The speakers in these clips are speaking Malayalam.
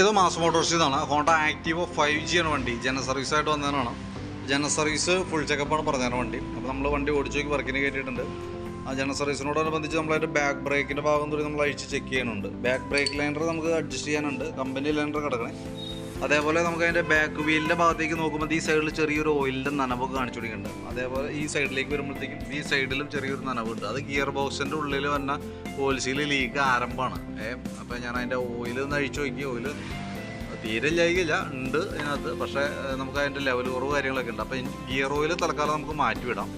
ഇത് മാസ് മോട്ടോർസ് ഇതാണ് ഹോണ്ട ആക്റ്റീവ് ഫൈവ് ജി ആണ് വണ്ടി. ജന സർവീസ് ആയിട്ട് വന്നതാണ് ജന സർവീസ് ഫുൾ ചെക്കപ്പാണ് പറഞ്ഞതാണ് വണ്ടി. അപ്പോൾ നമ്മൾ വണ്ടി ഓടിച്ചു നോക്കി വർക്കിന് കയറ്റിയിട്ടുണ്ട് ആ ജന സർവീസിനോടനുബന്ധിച്ച് നമ്മളതിന്റെ ബാക്ക് ബ്രേക്കിന്റെ ഭാഗം തുടങ്ങി നമ്മൾ അഴിച്ച് ചെക്ക് ചെയ്യാനുണ്ട് ബാക്ക് ബ്രേക്ക് ലൈനർ നമുക്ക് അഡ്ജസ്റ്റ് ചെയ്യാനുണ്ട്. കമ്പനി ലൈനർ കിടക്കണേ. അതേപോലെ നമുക്ക് അതിന്റെ ബാക്ക് വീലിന്റെ ഭാഗത്തേക്ക് നോക്കുമ്പോൾ ഈ സൈഡിൽ ചെറിയൊരു ഓയിലിന്റെ നനവൊക്കെ കാണിച്ചു കൊടുക്കുന്നുണ്ട്. അതേപോലെ ഈ സൈഡിലേക്ക് വരുമ്പോഴത്തേക്കും ഈ സൈഡിലും ചെറിയൊരു നനവുണ്ട്. അത് ഗിയർ ബോക്സിന്റെ ഉള്ളിൽ വന്ന ഓയിൽ ലീക്ക് ആരംഭമാണ്. ഏ അപ്പോൾ ഞാൻ അതിന്റെ ഓയിൽ ഒന്ന് അഴിച്ചു നോക്കി. ഓയിൽ തീരെ ലൈകില്ല ഉണ്ട് അതിനകത്ത് പക്ഷേ നമുക്ക് അതിന്റെ ലെവൽ കുറവ് കാര്യങ്ങളൊക്കെ ഉണ്ട്. അപ്പോൾ ഗിയർ ഓയിൽ തൽക്കാലം നമുക്ക് മാറ്റിവിടാം.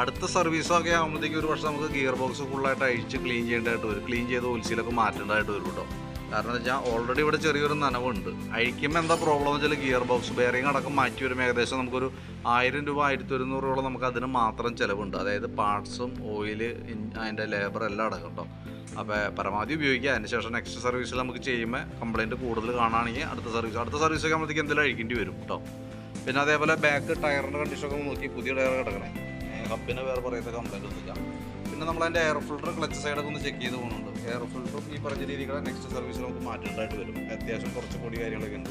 അടുത്ത സർവീസൊക്കെ ആകുമ്പോഴത്തേക്കും ഒരു പക്ഷേ നമുക്ക് ഗിയർ ബോക്സ് ഫുള്ളായിട്ട് അഴിച്ച് ക്ലീൻ ചെയ്യേണ്ടതായിട്ട് വരും. ക്ലീൻ ചെയ്ത് ഓൽസിയിലൊക്കെ മാറ്റേണ്ടതായിട്ട് വരും കേട്ടോ. കാരണം എന്ന് വെച്ചാൽ ഓൾറെഡി ഇവിടെ ചെറിയൊരു നനവുണ്ട്. അഴിക്കുമ്പോൾ എന്താ പ്രോബ്ലം വെച്ചാൽ ഗിയർ ബോക്സ് ബെയറിംഗ് അടക്കം മാറ്റി വരുമ്പോൾ ഏകദേശം നമുക്കൊരു ആയിരം രൂപ ആയിരത്തി ഒരുന്നൂറോളം നമുക്ക് അതിന് മാത്രം ചിലവുണ്ട്. അതായത് പാർട്സും ഓയിൽ അതിന്റെ ലേബർ എല്ലാം അടക്കം കേട്ടോ അപ്പോൾ പരമാവധി ഉപയോഗിക്കുക. അതിന് ശേഷം നെക്സ്റ്റ് സർവീസിൽ നമുക്ക് ചെയ്യുമ്പോൾ കംപ്ലയിന്റ് കൂടുതൽ കാണുകയാണെങ്കിൽ അടുത്ത സർവീസ് അടുത്ത സർവീസ് ഒക്കെ ആകുമ്പോഴത്തേക്ക് എന്തെങ്കിലും അഴിക്കേണ്ടി വരും കേട്ടോ പിന്നെ അതേപോലെ ബാക്ക് ടയറിന്റെ കണ്ടീഷനൊക്കെ നോക്കി. പുതിയ ടയർ കിടക്കണേ. കപ്പിന് വേറെ പറയത്തെ കംപ്ലൈന്റ് ഒന്നുമില്ല. പിന്നെ നമ്മൾ അതിന്റെ എയർ ഫിൽറ്റർ ക്ലച്ച് സൈഡൊക്കെ ഒന്ന് ചെക്ക് ചെയ്ത് പോകുന്നുണ്ട്. എയർ ഫിൽറ്ററും ഈ പറഞ്ഞ രീതിയിലുള്ള നെക്സ്റ്റ് സർവീസിൽ നമുക്ക് മാറ്റേണ്ടതായിട്ട് വരും. അത്യാവശ്യം കുറച്ച് പൊടി കാര്യങ്ങളൊക്കെ ഉണ്ട്.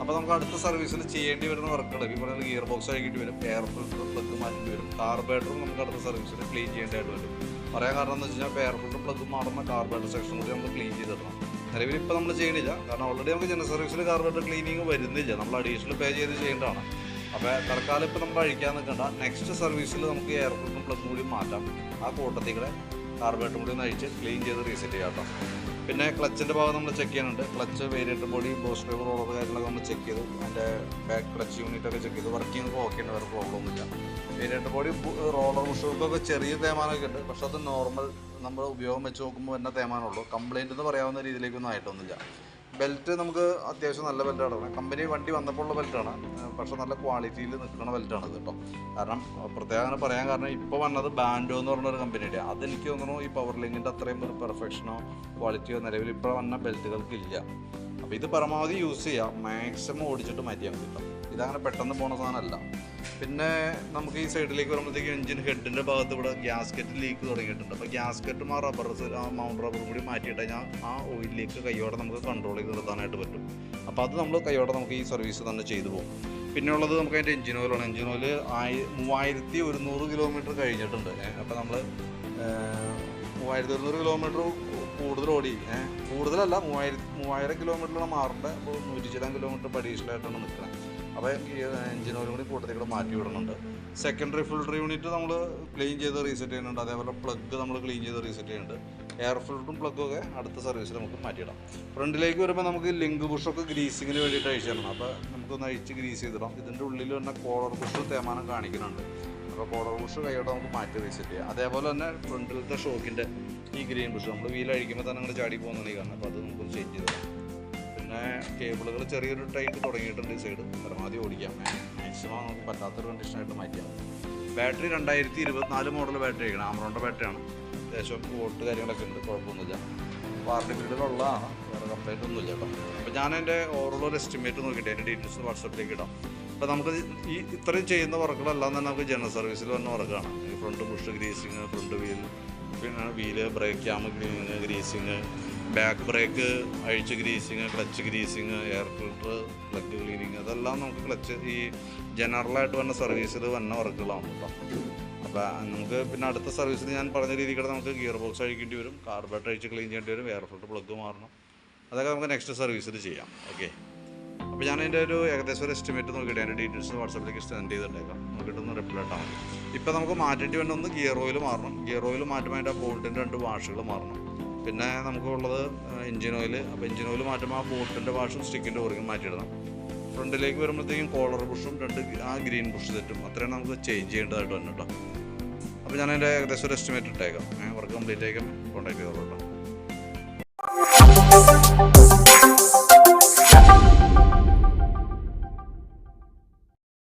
അപ്പോൾ നമുക്ക് അടുത്ത സർവീസിൽ ചെയ്യേണ്ടി വരുന്ന വർക്കുകൾ ഈ പറഞ്ഞ ഗിയർ ബോക്സ് ആക്കിയിട്ട് വരും എയർ ഫിൽറ്ററും പ്ലഗ് മാറ്റേണ്ടി വരും. കാർബേറ്ററും നമുക്ക് അടുത്ത സർവീസിൽ ക്ലീൻ ചെയ്യേണ്ടതായിട്ട് വരും. പറയാൻ കാരണം എന്ന് വെച്ച് കഴിഞ്ഞാൽ എയർ ഫിൽറ്റർ പ്ലഗ് മാറുന്ന കാർബേറ്റർ സെക്ഷൻ കൂടി നമുക്ക് ക്ലീൻ ചെയ്തിടണം നിലവിൽ ഇപ്പോൾ നമ്മൾ ചെയ്യണില്ല. കാരണം ഓൾറെഡി നമുക്ക് ജനറൽ സർവീസിൽ കാർബേറ്റർ ക്ലീനിങ് വരുന്നില്ല. നമ്മൾ അഡീഷണൽ പേ ചെയ്ത് ചെയ്യേണ്ടതാണ്. അപ്പോൾ തൽക്കാലം ഇപ്പോൾ നമ്മൾ അഴിക്കാൻ നിൽക്കേണ്ട നെക്സ്റ്റ് സർവീസിൽ നമുക്ക് എയർ പ്ലഗ് കൂടി മാറ്റാം. ആ കൂട്ടത്തിൽ കൂടെ കൂടി ഒന്ന് അഴിച്ച് ക്ലീൻ ചെയ്ത് റീസെറ്റ് ചെയ്യാം കേട്ടോ. പിന്നെ ക്ലച്ചിന്റെ ഭാഗം നമ്മൾ ചെക്ക് ചെയ്യുന്നുണ്ട് clutch variant body boss driver roller കാര്യങ്ങളൊക്കെ നമ്മൾ ചെക്ക് ചെയ്തു. അതിന്റെ ബാക്ക് ക്ലച്ച് യൂണിറ്റ് ഒക്കെ ചെക്ക് ചെയ്തു. വർക്കിംഗ് ഒക്കെ ഓക്കെ ഉണ്ട് വേറെ പ്രോബ്ലം ഒന്നുമില്ല. വേരിയന്റ് ബോഡി റോളർ ബുഷൊക്കെ ചെറിയ തേമാനമൊക്കെ ഉണ്ട്. പക്ഷെ അത് നോർമൽ നമ്മൾ ഉപയോഗം വെച്ച് നോക്കുമ്പോൾ തന്നെ തേമാനമുള്ളൂ കംപ്ലയിന്റ് എന്ന് പറയാവുന്ന രീതിയിലേക്കൊന്നും ആയിട്ടൊന്നുമില്ല. ബെൽറ്റ് നമുക്ക് അത്യാവശ്യം നല്ല ബെൽറ്റാണ്. കമ്പനി വണ്ടി വന്നപ്പോഴുള്ള ബെൽറ്റാണ്. പക്ഷെ നല്ല ക്വാളിറ്റിയിൽ നിൽക്കുന്ന ബെൽറ്റാണ് കേട്ടോ. കാരണം പ്രത്യേകം അങ്ങനെ പറയാൻ കാരണം ഇപ്പോൾ വന്നത് ബാൻഡോ എന്ന് പറഞ്ഞൊരു കമ്പനിയുടെ അതെനിക്ക് തോന്നുന്നു ഈ പവർ ലിങ്കിന്റെ അത്രയും ഒരു പെർഫെക്ഷനോ ക്വാളിറ്റിയോ നിലവിൽ ഇപ്പോൾ വന്ന ബെൽറ്റുകൾക്ക് ഇല്ല. അപ്പോൾ ഇത് പരമാവധി യൂസ് ചെയ്യാം. മാക്സിമം ഓടിച്ചിട്ട് മാറ്റിയാൽ മതി കേട്ടോ ഇതങ്ങനെ പെട്ടെന്ന് പോണ സാധനമല്ല. പിന്നെ നമുക്ക് ഈ സൈഡിലേക്ക് വരുമ്പോഴത്തേക്ക് എഞ്ചിൻ ഹെഡിന്റെ ഭാഗത്ത് ഇവിടെ ഗ്യാസ്കറ്റ് ലീക്ക് തുടങ്ങിയിട്ടുണ്ട്. അപ്പോൾ ഗ്യാസ്കറ്റും ആ റബ്ബർ ആ മൗണ്ട് റബ്ബറും കൂടി മാറ്റിയിട്ട് കഴിഞ്ഞാൽ ആ ഓയിൽ ലീക്ക് കൈയോടെ നമുക്ക് കൺട്രോൾ ചെയ്ത് നിർത്താനായിട്ട് പറ്റും. അപ്പോൾ അത് നമ്മൾ കൈയോടെ നമുക്ക് ഈ സർവീസ് തന്നെ ചെയ്തു പോകും. പിന്നെ ഉള്ളത് നമുക്ക് അതിന്റെ എഞ്ചിൻ ഓയിലാണ് എഞ്ചിൻ ഓയിൽ ആയി മൂവായിരത്തി ഒരുന്നൂറ് കിലോമീറ്റർ കഴിഞ്ഞിട്ടുണ്ട്. അപ്പോൾ നമ്മൾ മൂവായിരത്തി ഒരുന്നൂറ് കിലോമീറ്റർ കൂടുതൽ ഓടി. കൂടുതലല്ല മൂവായിരത്തി മൂവായിരം കിലോമീറ്ററിലാണ് മാറേണ്ടത് അപ്പോൾ നൂറ്റി ചില കിലോമീറ്റർ പരീക്ഷയിലായിട്ടാണ് നിൽക്കുന്നത് അപ്പോൾ എഞ്ചിൻ ഓയിലും കൂടി കൂട്ടത്തിൽ കൂടെ മാറ്റി വിടുന്നുണ്ട് സെക്കൻഡറി ഫിൽട്ടർ യൂണിറ്റ് നമ്മൾ ക്ലീൻ ചെയ്ത് റീസെറ്റ് ചെയ്യുന്നുണ്ട്. അതേപോലെ പ്ലഗ് നമ്മൾ ക്ലീൻ ചെയ്ത് റീസെറ്റ് ചെയ്യുന്നുണ്ട്. എയർ ഫിൽട്ടറും പ്ലഗും ഒക്കെ അടുത്ത സർവീസിൽ നമുക്ക് മാറ്റിയിടാം ഫ്രണ്ടിലേക്ക് വരുമ്പോൾ നമുക്ക് ലിങ്ക് ബുഷൊക്കെ ഗ്രീസിങ്ങിന് വേണ്ടിയിട്ട് അഴിച്ചു തരണം. അപ്പോൾ നമുക്കൊന്ന് അഴിച്ച് ഗ്രീസ് ചെയ്തിടാം. ഇതിന്റെ ഉള്ളിൽ തന്നെ കോളർ ബുഷ് തേമാനം കാണിക്കുന്നുണ്ട്. അപ്പോൾ ബോർഡർ ബുഷ് കൈയോടെ നമുക്ക് മാറ്റി ചെയ്യാം അതേപോലെ തന്നെ ഫ്രണ്ടിലത്തെ ഷോക്കിന്റെ ഈ ഗ്രീൻ ബുഷ് നമ്മൾ വീൽ അഴിക്കുമ്പോൾ തന്നെ അങ്ങനെ ചാടി പോകുന്നതാണ് കാരണം അപ്പോൾ അത് നമുക്ക് ചേഞ്ച് ചെയ്ത് പിന്നെ കേബിളുകൾ ചെറിയൊരു ടൈറ്റ് തുടങ്ങിയിട്ടുണ്ട് ഈ സൈഡ് പരമാവധി ഓടിക്കാം. മാക്സിമം നമുക്ക് പറ്റാത്തൊരു കണ്ടീഷനായിട്ട് മാറ്റിയാൽ ബാറ്ററി രണ്ടായിരത്തി ഇരുപത്തിനാല് മോഡൽ ബാറ്ററി ആയിരിക്കണം. ആമറോണിന്റെ ബാറ്ററിയാണ് അത്യാവശ്യം വോട്ട് കാര്യങ്ങളൊക്കെ ഉണ്ട്. കുഴപ്പമൊന്നുമില്ല. വാറണ്ടി പീരീഡിലുള്ളതാണ് വേറെ കംപ്ലൈന്റ് ഒന്നുമില്ല കേട്ടോ. അപ്പോൾ ഞാൻ എന്റെ ഓവറോൾ ഒരു എസ്റ്റിമേറ്റ് നോക്കിയിട്ട് അതിന്റെ ഡീറ്റെയിൽസ് വാട്സപ്പിലേക്ക് ഇടാം. അപ്പോൾ നമുക്ക് ഈ ഇത്രയും ചെയ്യുന്ന വർക്കുകളെല്ലാം തന്നെ നമുക്ക് ജനറൽ സർവീസിൽ വന്ന വർക്കാണ്. Front bush greasing front wheel പിന്നെ wheel brake cam cleaning greasing back brake അഴിച്ച് greasing clutch greasing air filter plug cleaning അതെല്ലാം നമുക്ക് ക്ലച്ച് ഈ ജനറലായിട്ട് വന്ന സർവീസിൽ വന്ന വർക്കുകളാണ് കേട്ടോ അപ്പോൾ നമുക്ക് പിന്നെ അടുത്ത സർവീസിൽ ഞാൻ പറഞ്ഞ രീതിയിൽ നമുക്ക് ഗിയർ ബോക്സ് അഴിക്കേണ്ടി വരും കാർബേറ്റർ അഴിച്ച് ക്ലീൻ ചെയ്യേണ്ടി വരും എയർ ഫിൽട്ടർ പ്ലഗ് മാറണം. അതൊക്കെ നമുക്ക് നെക്സ്റ്റ് സർവീസിൽ ചെയ്യാം. ഓക്കെ അപ്പോൾ ഞാൻ അതിന്റെ ഒരു ഏകദേശം ഒരു എസ്റ്റിമേറ്റ് നോക്കിയിട്ട് അതിന്റെ ഡീറ്റെയിൽസ് വാട്സാപ്പിലേക്ക് സെൻഡ് ചെയ്തിട്ടേക്കാം നോക്കിയിട്ടൊന്ന് റിപ്ലൈ ഇട്ടാൽ മതി. ഇപ്പോൾ നമുക്ക് മാറ്റേണ്ടി വേണ്ട ഒന്ന് ഗിയർ ഓയിൽ മാറണം. ഗിയർ ഓയിൽ മാറ്റുമ്പോൾ അതിന്റെ ബോൾട്ടിന്റെ രണ്ട് വാഷുകൾ മാറണം. പിന്നെ നമുക്കുള്ളത് എഞ്ചിൻ ഓയിൽ അപ്പോൾ എഞ്ചിൻ ഓയിൽ മാറ്റുമ്പോൾ ആ ബോട്ടിന്റെ വാഷും സ്റ്റിക്കിന്റെ ഓറിങ്ങും മാറ്റിയിടണം. ഫ്രണ്ടിലേക്ക് വരുമ്പോഴത്തേക്കും കോളർ ബുഷും രണ്ട് ആ ഗ്രീൻ ബുഷ് സെറ്റും. അത്രയും നമുക്ക് ചേഞ്ച് ചെയ്യേണ്ടതായിട്ട് വന്നു കേട്ടോ അപ്പോൾ ഞാൻ അതിന്റെ ഏകദേശം ഒരു എസ്റ്റിമേറ്റ് ഇട്ടേക്കാം. വർക്ക് കംപ്ലീറ്റ് ആയിക്കാൻ കോൺടാക്ട് ചെയ്തോളൂ കേട്ടോ